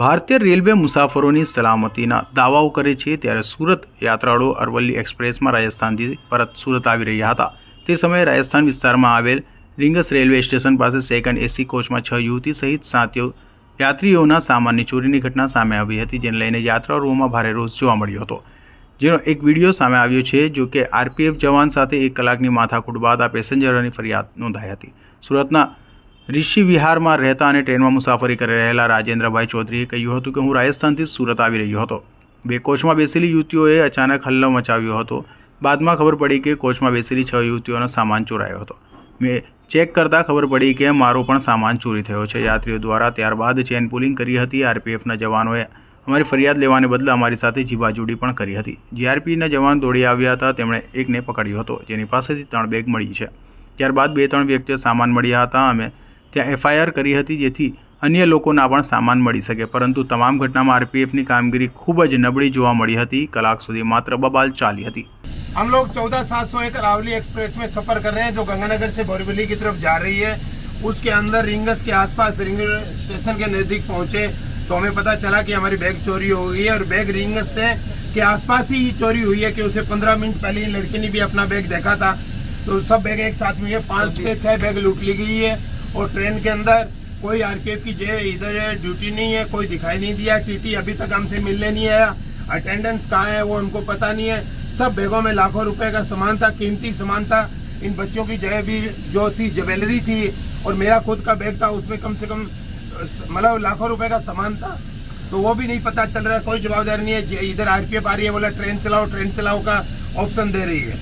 ભારતીય રેલવે મુસાફરોની સલામતીના દાવાઓ કરે છે ત્યારે સુરત યાત્રાળુઓ અરવલ્લી એક્સપ્રેસમાં રાજસ્થાનથી પરત સુરત આવી રહ્યા હતા. તે સમયે રાજસ્થાન વિસ્તારમાં આવેલ રિંગસ રેલવે સ્ટેશન પાસે સેકન્ડ એસી કોચમાં છ યુવતી સહિત સાત યાત્રીઓના સામાનની ચોરીની ઘટના સામે આવી હતી, જેને લઈને યાત્રાળુઓમાં ભારે રોષ જોવા મળ્યો હતો. જેનો એક વીડિયો સામે આવ્યો છે, જો કે આરપીએફ જવાન સાથે એક કલાકની માથાકૂટ બાદ આ પેસેન્જરોની ફરિયાદ નોંધાઈ હતી. સુરતના ઋષિ વિહારમાં રહેતા અને ટ્રેનમાં મુસાફરી કરી રહેલા રાજેન્દ્રભાઈ ચૌધરીએ કહ્યું હતું કે, હું રાજસ્થાનથી સુરત આવી રહ્યો હતો. બે કોચમાં બેસેલી યુવતીઓએ અચાનક હલ્લો મચાવ્યો હતો. બાદમાં ખબર પડી કે, કોચમાં બેસેલી છ યુવતીઓનો સામાન ચોરાયો હતો. મેં ચેક કરતાં ખબર પડી કે, મારો પણ સામાન ચોરી થયો છે. યાત્રીઓ દ્વારા ત્યારબાદ ચેન પુલિંગ કરી હતી. આરપીએફના જવાનોએ અમારી ફરિયાદ લેવાને બદલે અમારી સાથે જીવાજૂડી પણ કરી હતી. જીઆરપીના જવાન દોડી આવ્યા હતા. તેમણે એકને પકડ્યો હતો. જેની પાસેથી ત્રણ બેગ મળી છે. ત્યારબાદ બે ત્રણ વ્યક્તિઓ સામાન મળ્યા હતા. અમે ત્યાં એફઆઈઆર કરી હતી જેથી અન્ય લોકોના પણ સામાન મળી શકે પરંતુ તમામ ઘટનામાં આરપીએફની કામગીરી ખૂબ જ નબળી જોવા મળી હતી કલાક સુધી માત્ર બબાલ ચાલી હતી हम लोग चौदह सात सौ एक अरावली एक्सप्रेस में सफर कर रहे हैं जो गंगानगर से बोरीवली की तरफ जा रही है उसके अंदर रिंगस के आसपास रिंग स्टेशन के नजदीक पहुंचे तो हमें पता चला कि हमारी बैग चोरी हो गई है और बैग रिंगस से के आसपास ही चोरी हुई है कि उसे पंद्रह मिनट पहले ही लड़की ने भी अपना बैग देखा था तो सब बैग एक साथ में है पांच से छह बैग लूट ली गई है और ट्रेन के अंदर कोई आरपीएफ की जो इधर ड्यूटी नहीं है, कोई दिखाई नहीं दिया, टीटी अभी तक हमसे मिलने नहीं आया, अटेंडेंस कहाँ है वो हमको पता नहीं है। सब बैगों में लाखों रुपए का सामान था, कीमती सामान था। इन बच्चों की जगह भी जो थी, ज्वेलरी थी और मेरा खुद का बैग था, उसमें कम से कम मतलब लाखों रुपए का सामान था। तो वो भी नहीं पता चल रहा, कोई जवाबदारी नहीं है इधर आरपीएफ आ रही है, बोला ट्रेन चलाओ ट्रेन चलाओ का ऑप्शन दे रही है।